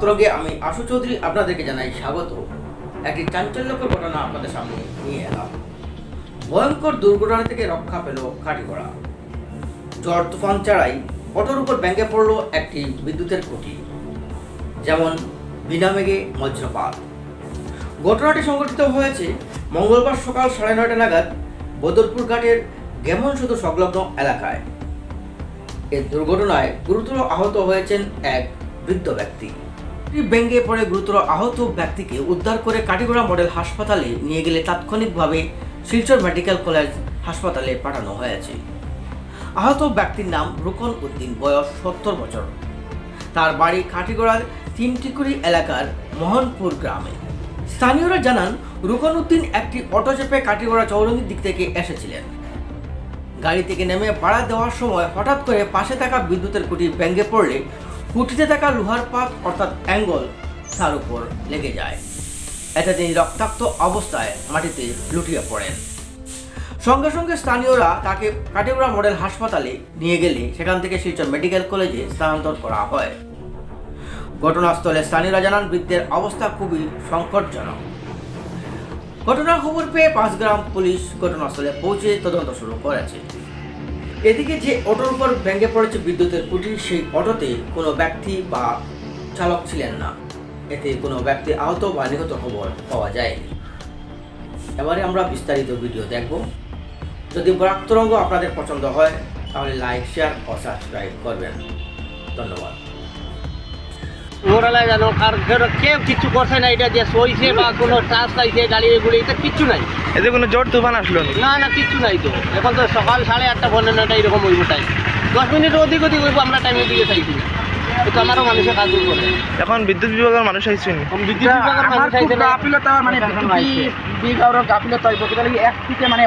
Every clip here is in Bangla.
তরগে আমি আশু চৌধুরী আপনাদেরকে জানাই স্বাগত। একটি চাঞ্চল্যকর ঘটনা আপনাদের সামনে নিয়ে এলাম। ভয়ঙ্কর দুর্ঘটনা থেকে রক্ষা পেল কাটিগড়া ঝড় তুফান ছাড়াই অটোর উপর ব্যাঙ্গে পড়ল একটি বিদ্যুতের খুঁটি, যেমন বিনামেঘে বজ্রপাত। ঘটনাটি সংঘটিত হয়েছে মঙ্গলবার সকাল সাড়ে নয়টা নাগাদ বদরপুর ঘাটের গেমন শুধু সংলগ্ন এলাকায়। এই দুর্ঘটনায় গুরুতর আহত হয়েছেন এক বৃদ্ধ ব্যক্তি। ভেঙ্গে পড়ে গুরুতর আহত ব্যক্তিকে উদ্ধার করে কাটিগড়া মডেল হাসপাতালে নিয়ে গেলে তাৎক্ষণিকভাবে শিলচর মেডিকেল কলেজ হাসপাতালে পাঠানো হয়েছে। আহত ব্যক্তির নাম রুকন উদ্দিন, বয়স সত্তর বছর। তার বাড়ি কাটিগড়ার তিনটিকুড়ি এলাকার মোহনপুর গ্রামে। স্থানীয়রা জানান, রুকন উদ্দিন একটি অটো চেপে কাটিগড়া চৌরঙ্গির দিক থেকে এসেছিলেন। গাড়ি থেকে নেমে ভাড়া দেওয়ার সময় হঠাৎ করে পাশে থাকা বিদ্যুতের খুঁটি ভেঙে পড়লে খুঁটিতে থাকা লোহার পাত অর্থাৎ অ্যাঙ্গল তার উপর লেগে যায়। এতে তিনি রক্তাক্ত অবস্থায় মাটিতে লুটিয়ে পড়েন। সঙ্গে সঙ্গে স্থানীয়রা তাকে কাটিগড়া মডেল হাসপাতালে নিয়ে গেলে সেখান থেকে শিলচর মেডিকেল কলেজে স্থানান্তর করা হয়। ঘটনাস্থলে স্থানীয়রা জানান, বৃদ্ধের অবস্থা খুবই সংকটজনক। ঘটনার খবর পেয়ে পাঁচগ্রাম পুলিশ ঘটনাস্থলে পৌঁছে তদন্ত শুরু করেছে। এদিকে যে অটোর উপর ভেঙে পড়েছে বিদ্যুতের খুঁটি, সেই অটোতে কোনো ব্যক্তি বা চালক ছিলেন না। এতে কোনো ব্যক্তি আহত বা নিহত খবর পাওয়া যায়নি। এবারে আমরা বিস্তারিত ভিডিও দেখব। যদি বরাক্তরঙ্গ আপনাদের পছন্দ হয়, তাহলে লাইক, শেয়ার ও সাবস্ক্রাইব করবেন। ধন্যবাদ। ওরালা জানো কার ধরো কেউ কিচ্ছু করছে না এটা যে সইছে বা কোনো চাষ চাইছে গাড়ি গুড়ি এটা কিচ্ছু নাই। এতে কোনো জোর তুফান আসলো না না কিচ্ছু নাই তো। এখন তো সকাল সাড়ে আটটা পনেরো নটা এরকম হইব টাইম দশ মিনিট অধিক অধিক হইব আমরা টাইমের দিকে চাইছি না আমারও মানুষের কাজ করে এখন বিদ্যুৎ বিভাগের মানুষ আইসুন। বিদ্যুৎ বিভাগের মানুষ আইছে না গাফিলতা মানে বিভাগের গাফিলতা হইব কিতা লাগি একদিকে মানে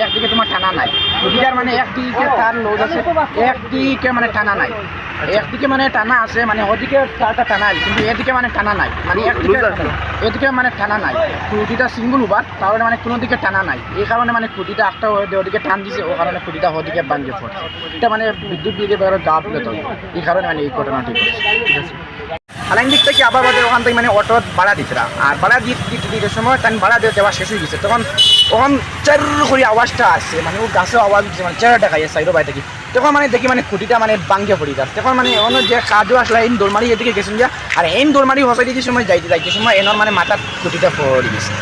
একদিকে তোমার টানা নাই। দুইটার মানে একদিকে তার লোড আছে একদিকে মানে টানা নাই। একদিকে মানে টানা আছে মানে ওদিকে তারটা টানা আছে, কিন্তু এদিকে মানে টানা নাই। মানে একদিকে। এদিকে মানে টানা নাই। খুঁটিটা সিঙ্গল উবার তাহলে মানে কোনো দিকে টানা নাই। এই কারণে মানে খুঁটিটা একটা ওদি- ওদিকে টান দিছে ও কারণে খুঁটিটা ওদিকে ভাঙ্গে পড়ছে। এটা মানে বিদ্যুৎ বিভাগের গাফিলতা এই কারণে মানে এই ঘটনাটি ঘটছে ঠিক আছে। আলাইন দিক আবার বাদে ওখান থেকে মানে অটো ভাড়া দিছিলাম আর ভাড়া দিয়ে দিতে দিতে সময় তাই ভাড়া দিয়ে দেওয়া শেষ হয়ে গেছে। তখন ওখান চার করে আওয়াজটা আসছে। মানে ও গাছে আওয়াজ দিচ্ছে মানে চার টাকা সাইডো বাই থেকে তখন মানে দেখি মানে খুঁটিটা মানে বাঙ্গে পড়ি যাচ্ছে তখন মানে অন্য যে কাজও আসলে, এই দোলমারি এদিকে গেছেন যা আর এই দোলমারি হসাই দিতে সময় যাইতে যাইতে সময় এনার মানে মাথার খুঁটিটা পড়ে গেছে।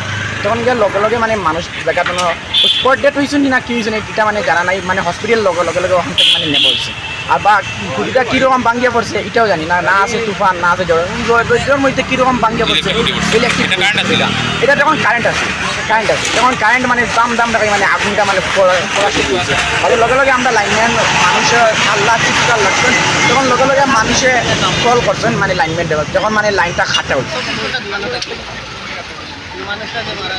তখন গিয়ে লগে লগে মানে মানুষ দেখা কোনো স্পট ডেট হয়েছে না কি হয়েছে এটা মানে জানা নাই। মানে হসপিটাল লগে লগে লগে ওখান থেকে মানে নেব হয়েছে আর বা খুঁটিটা কীরকম ভাঙ্গিয়ে পড়ছে এটাও জানি না না আছে তুফান না আছে জ্বর রোদ্রের মধ্যে কীরকম ভাঙ্গিয়ে পড়ছে? ইলেকট্রিক এটা যখন কারেন্ট আছে কারেন্ট আছে যখন কারেন্ট মানে দাম দাম টাকায় মানে আগুনটা মানে হয়েছে। আর লগে লগে আমরা লাইনম্যান মানুষের আল্লাহ চিৎকার লাগছেন তখন লগে লগে মানুষে কল করছেন মানে লাইনম্যান দেওয়ার। যখন মানে লাইনটা খাটা হচ্ছে মানুষটা যে মারা